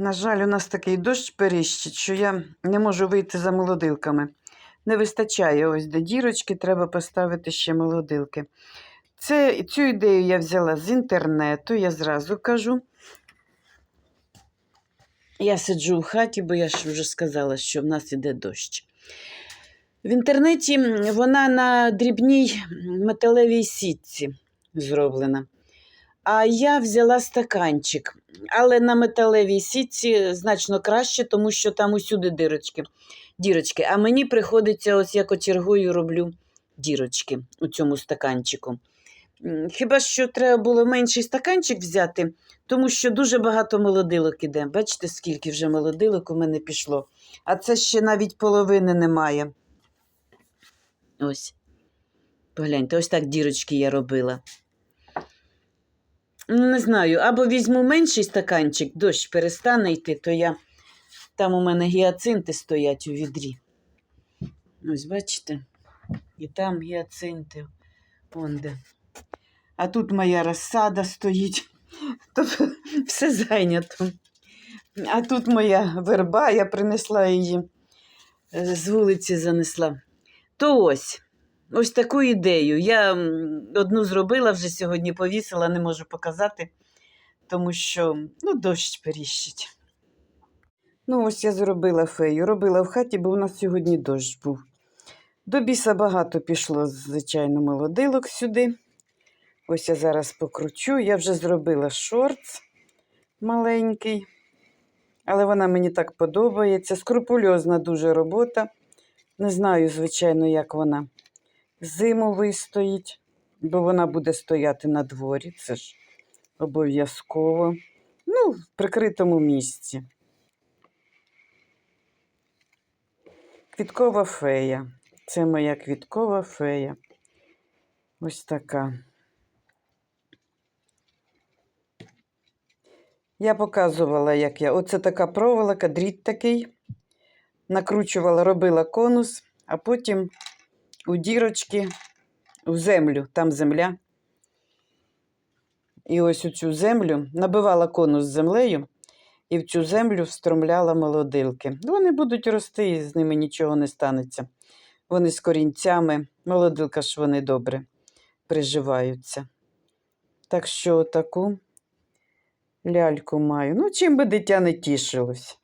На жаль, у нас такий дощ періщить, що я не можу вийти за молодилками. Не вистачає ось до дірочки, треба поставити ще молодилки. Це, цю ідею я взяла з інтернету, я зразу кажу. Я сиджу в хаті, бо я ж вже сказала, що в нас іде дощ. В інтернеті вона на дрібній металевій сітці зроблена. А я взяла стаканчик, але на металевій сітці значно краще, тому що там усюди дирочки. дірочки. А мені приходиться, ось як очергою роблю дірочки у цьому стаканчику. Хіба що треба було менший стаканчик взяти, тому що дуже багато молодилок іде. Бачите, скільки вже молодилок у мене пішло. А це ще навіть половини немає. Ось. Погляньте, ось так дірочки я робила. Ну, Не знаю, або візьму менший стаканчик, дощ перестане йти, то я. Там у мене гіацинти стоять у відрі. Ось бачите? І там гіацинти. Вон де. А тут моя розсада стоїть. Тобто все зайнято. А тут моя верба, я принесла її е, з вулиці занесла. То ось, ось таку ідею. Я одну зробила вже сьогодні, повісила, не можу показати, тому що ну, дощ періщить. Ну, ось я зробила фею. Робила в хаті, бо у нас сьогодні дощ був. До біса багато пішло, звичайно, молодилок сюди. Ось я зараз покручу. Я вже зробила шортс маленький, але вона мені так подобається. Скрупульозна дуже робота. Не знаю, звичайно, як вона зиму вистоїть, бо вона буде стояти на дворі. Це ж обов'язково. Ну, в прикритому місці. Квіткова фея. Це моя квіткова фея. Ось така. Я показувала, як я. Оце така проволока, дріт такий. Накручувала, робила конус, а потім у дірочки у землю, там земля. І ось у цю землю набивала конус землею і в цю землю встромляла молодилки. Вони будуть рости, і з ними нічого не станеться. Вони з корінцями, молодилка ж вони добре приживаються. Так що таку ляльку маю. Ну, чим би дитя не тішилось.